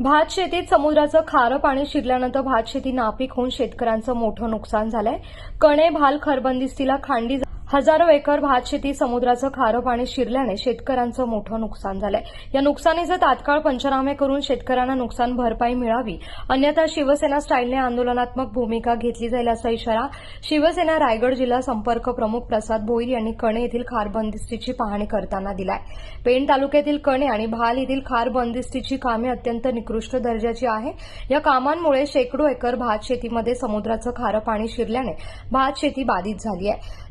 भात शेतीत समुद्राचं खारं पाणी शिरल्यानंतर भात शेती नापीक होऊन शेतकऱ्यांचं मोठं नुकसान झालंय. कणे भाल खरबंदिस्तीला खांडी हजारो एकर भातशेती समुद्राचं खारं पाणी शिरल्याने शेतकऱ्यांचं मोठं नुकसान झालंय. या नुकसानीचे तात्काळ पंचनामे करून शेतकऱ्यांना नुकसान भरपाई मिळावी. अन्यथा शिवसेना स्टाईलने आंदोलनात्मक भूमिका घेतली जाईल असा इशारा शिवसेना रायगड जिल्हा संपर्क प्रमुख प्रसाद भोईर यांनी कणे येथील खार बंदिस्तीची पाहणी करताना दिलाय. पेण तालुक्यातील कणे आणि भाल येथील खार बंदिस्तीची कामे अत्यंत निकृष्ट दर्जाची आहे. या कामांमुळे शेकडो एकर भातशेतीमध्ये समुद्राचं खारं पाणी शिरल्याने भातशेती बाधित झाली आहे.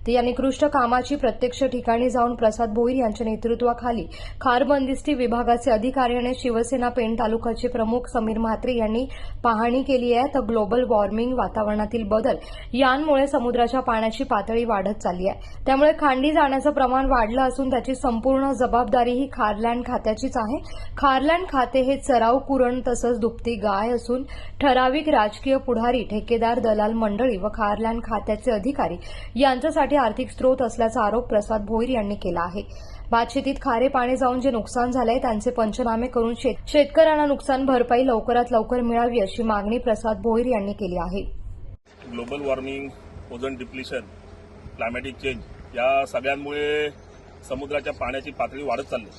उत्कृष्ट कामाची प्रत्यक्ष ठिकाणी जाऊन प्रसाद भोईर यांच्या नेतृत्वाखाली खारबंदिस्ती विभागाचे अधिकारी आणि शिवसेना पेण तालुक्याचे प्रमुख समीर म्हात्रे यांनी पाहणी केली आहे. तर ग्लोबल वॉर्मिंग वातावरणातील बदल यांमुळे समुद्राच्या पाण्याची पातळी वाढत चालली आहे. त्यामुळे खांडी जाण्याचं प्रमाण वाढलं असून त्याची संपूर्ण जबाबदारी ही खारलँड खात्याचीच आहे. खारलँड खाते हे चराव कुरण तसंच दुभती गाय असून ठराविक राजकीय पुढारी ठेकेदार दलाल मंडळी व खारलँड खात्याचे अधिकारी यांच्यासाठी आर्थिक स्रोत असल्याचा आरोप प्रसाद भोईर यांनी केला आहे. भातशेतीत खारे पाणी जाऊन जे नुकसान झालंय त्यांचे पंचनामे करून शेत- शेतकऱ्यांना नुकसान भरपाई लवकरात लवकर मिळावी अशी मागणी प्रसाद भोईर यांनी केली आहे. Global warming ozone depletion climatic change या सगळ्यांमुळे समुद्राच्या पाण्याची पातळी वाढत चालली.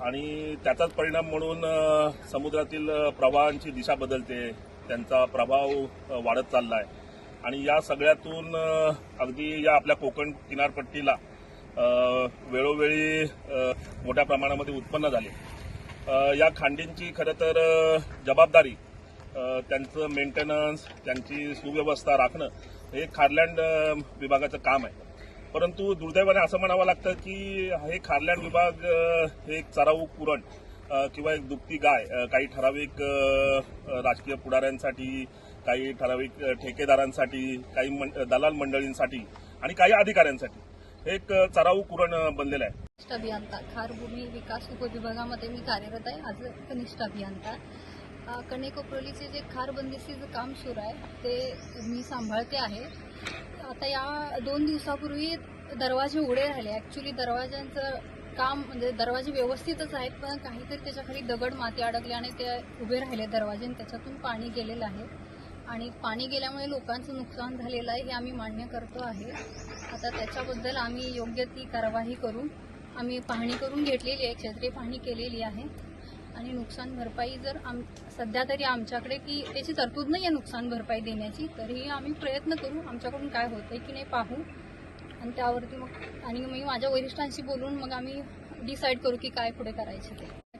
आणि त्याचाच परिणाम म्हणून समुद्रातील प्रवाहांची दिशा बदलते. त्यांचा प्रभाव वाढत चालला आहे आणि या सगळ्यातून अगदी या आपल्या कोकण किनारपट्टीला वेळोवेळी मोठ्या प्रमाणामध्ये उत्पन्न झाले. या खांडींची खरं तर जबाबदारी त्यांचं मेंटेनन्स त्यांची सुव्यवस्था राखणं हे खारलँड विभागाचं काम आहे. परंतु दुर्दैवाने असं म्हणावं लागतं की हे खारलँड विभाग हे एक चराऊ कुरण किंवा एक दुभती गाय काही ठराविक राजकीय पुढाऱ्यांसाठी काही ठराविक ठेकेदारांसाठी काही मं- दलाल मंडळींसाठी आणि काही अधिकाऱ्यांसाठी एक चराऊ कुरण बनलेलं आहे. कनिष्ठ अभियंता खार भूमी विकास उपविभागामध्ये मी कार्यरत आहे. आज कनिष्ठ अभियंता कणेकोपरोलीचे जे खार काम सुरू आहे ते मी सांभाळते आहे. आता या दोन दिवसापूर्वी दरवाजे उघडे राहिले. ॲक्च्युली दरवाज्यांचं काम म्हणजे दरवाजे व्यवस्थितच आहेत पण काहीतरी त्याच्याखाली दगड माती अडकली आणि ते उभे राहिले दरवाजे आणि त्याच्यातून पाणी गेलेलं आहे. आणि पाणी गेल्यामुळे लोकांचं नुकसान झालेलं आहे हे आम्ही मान्य करतो आहे. आता त्याच्याबद्दल आम्ही योग्य ती कारवाई करू आम्ही पाहणी करून घेतलेली आहे क्षेत्रीय पाहणी केलेली आहे. आणि नुकसान भरपाई जर आम सध्या तरी आमच्याकडे की त्याची तरतूद नाही आहे नुकसान भरपाई देण्याची तरीही आम्ही प्रयत्न करू आमच्याकडून काय होतंय की नाही पाहू. आणि त्यावरती मग आणि मी माझ्या वरिष्ठांशी बोलून मग आम्ही डिसाईड करू की काय पुढे करायचं ते.